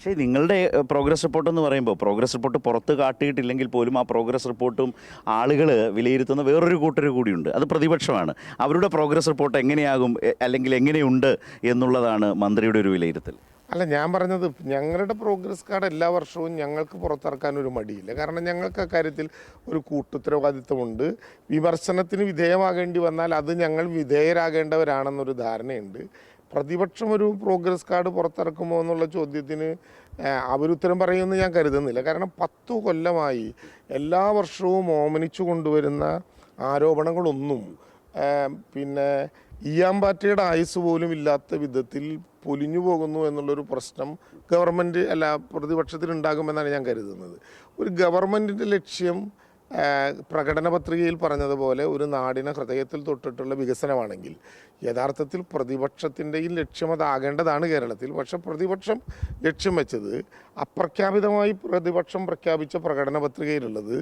പക്ഷേ നിങ്ങളുടെ progress report എന്ന് പറയുമ്പോൾ പ്രോഗ്രസ് റിപ്പോർട്ട് പുറത്ത് കാട്ടിയിട്ടില്ലെങ്കിൽ പോലും ആ പ്രോഗ്രസ് റിപ്പോർട്ടും ആളുകൾ വിലയിരുത്തുന്ന വേറൊരു കൂട്ടർ കൂടിയുണ്ട്. അത് പ്രതിപക്ഷമാണ്. അവരുടെ പ്രോഗ്രസ് റിപ്പോർട്ട് എങ്ങനെയാകും അല്ലെങ്കിൽ എങ്ങനെയുണ്ട് എന്നുള്ളതാണ് മന്ത്രിയുടെ ഒരു വിലയിരുത്തൽ. അല്ല ഞാൻ പറഞ്ഞത് ഞങ്ങളുടെ പ്രോഗ്രസ് കാർഡ് എല്ലാ വർഷവും ഞങ്ങൾക്ക് പുറത്തിറക്കാൻ ഒരു മടിയില്ല. കാരണം ഞങ്ങൾക്ക് അക്കാര്യത്തിൽ ഒരു കൂട്ടുത്തരവാദിത്വമുണ്ട്. വിമർശനത്തിന് വിധേയമാകേണ്ടി വന്നാൽ അത് ഞങ്ങൾ വിധേയരാകേണ്ടവരാണെന്നൊരു ധാരണയുണ്ട്. പ്രതിപക്ഷം ഒരു പ്രോഗ്രസ് കാർഡ് പുറത്തിറക്കുമോ എന്നുള്ള ചോദ്യത്തിന് അവരുത്തരം പറയുമെന്ന് ഞാൻ കരുതുന്നില്ല. കാരണം പത്തു കൊല്ലമായി എല്ലാ വർഷവും ഓമനിച്ചു കൊണ്ടുവരുന്ന ആരോപണങ്ങളൊന്നും പിന്നെ ഇയാമ്പാറ്റയുടെ ആയുസ് പോലും ഇല്ലാത്ത വിധത്തിൽ പൊലിഞ്ഞു പോകുന്നു എന്നുള്ളൊരു പ്രശ്നം ഗവൺമെന്റ് അല്ല പ്രതിപക്ഷത്തിൽ ഉണ്ടാകുമെന്നാണ് ഞാൻ കരുതുന്നത്. ഒരു ഗവൺമെന്റിന്റെ ലക്ഷ്യം പ്രകടന പത്രികയിൽ പറഞ്ഞതുപോലെ ഒരു നാടിനെ ഹൃദയത്തിൽ തൊട്ടിട്ടുള്ള വികസനമാണെങ്കിൽ യഥാർത്ഥത്തിൽ പ്രതിപക്ഷത്തിന്റെയും ലക്ഷ്യം അതാകേണ്ടതാണ് കേരളത്തിൽ. പക്ഷെ പ്രതിപക്ഷം ലക്ഷ്യം വെച്ചത് അപ്രഖ്യാപിതമായി പ്രതിപക്ഷം പ്രഖ്യാപിച്ച പ്രകടന പത്രികയിലുള്ളത്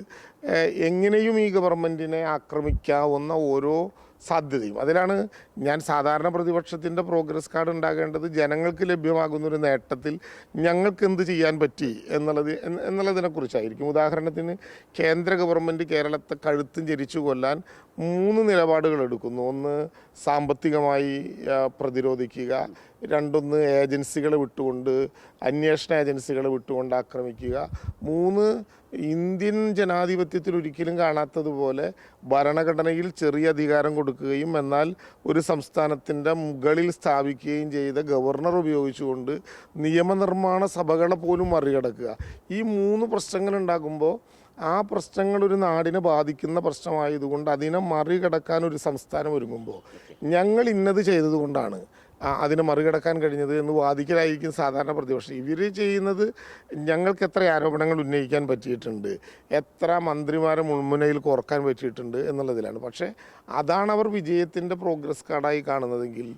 എങ്ങനെയും ഈ ഗവൺമെന്റിനെ ആക്രമിക്കാവുന്ന ഓരോ സാധ്യതയും. അതിലാണ് ഞാൻ സാധാരണ പ്രതിപക്ഷത്തിന്റെ പ്രോഗ്രസ് കാർഡ് ഉണ്ടാകേണ്ടത്. ജനങ്ങൾക്ക് ലഭ്യമാകുന്ന ഒരു നേട്ടത്തിൽ ഞങ്ങൾക്ക് എന്ത് ചെയ്യാൻ പറ്റി എന്നുള്ളത് എന്നുള്ളതിനെക്കുറിച്ചായിരിക്കും. ഉദാഹരണത്തിന് കേന്ദ്ര ഗവൺമെന്റ് കേരളത്തെ കഴുത്തും ചരിച്ചു കൊല്ലാൻ മൂന്ന് നിലപാടുകൾ എടുക്കുന്നു. ഒന്ന് സാമ്പത്തികമായി പ്രതിരോധിക്കുക. രണ്ടൊന്ന് ഏജൻസികളെ വിട്ടുകൊണ്ട് അന്വേഷണ ഏജൻസികളെ വിട്ടുകൊണ്ട് ആക്രമിക്കുക. മൂന്ന് ഇന്ത്യൻ ജനാധിപത്യത്തിൽ ഒരിക്കലും കാണാത്തതുപോലെ ഭരണഘടനയിൽ ചെറിയ അധികാരം കൊടുക്കുകയും എന്നാൽ ഒരു സംസ്ഥാനത്തിന്റെ മുകളിൽ സ്ഥാപിക്കുകയും ചെയ്ത ഗവർണർ ഉപയോഗിച്ചുകൊണ്ട് നിയമനിർമ്മാണ സഭകളെ പോലും മറികടക്കുക. ഈ മൂന്ന് പ്രശ്നങ്ങൾ ഉണ്ടാകുമ്പോൾ ആ പ്രശ്നങ്ങൾ ഒരു നാടിനെ ബാധിക്കുന്ന പ്രശ്നമായതുകൊണ്ട് അതിനെ മറികടക്കാൻ ഒരു സംസ്ഥാനം ഒരുങ്ങുമ്പോൾ ഞങ്ങൾ ഇന്നത് ചെയ്തതുകൊണ്ടാണ്. അതിനെ മറികടക്കാൻ കഴിഞ്ഞത് എന്ന് വാദിക്കലായിരിക്കും സാധാരണ പ്രതിപക്ഷം. ഇവർ ചെയ്യുന്നത് ഞങ്ങൾക്ക് എത്ര ആരോപണങ്ങൾ ഉന്നയിക്കാൻ പറ്റിയിട്ടുണ്ട് എത്ര മന്ത്രിമാരെ മുൾമുനയിൽ കോർക്കാൻ പറ്റിയിട്ടുണ്ട് എന്നുള്ളതിലാണ്. പക്ഷേ അതാണ് അവർ വിജയത്തിന്റെ പ്രോഗ്രസ് കാർഡായി കാണുന്നതെങ്കിൽ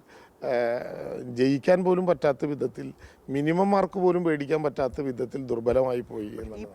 ജയിക്കാൻ പോലും പറ്റാത്ത വിധത്തിൽ മിനിമം മാർക്ക് പോലും പേടിക്കാൻ പറ്റാത്ത വിധത്തിൽ ദുർബലമായി പോയി എന്നുള്ളത്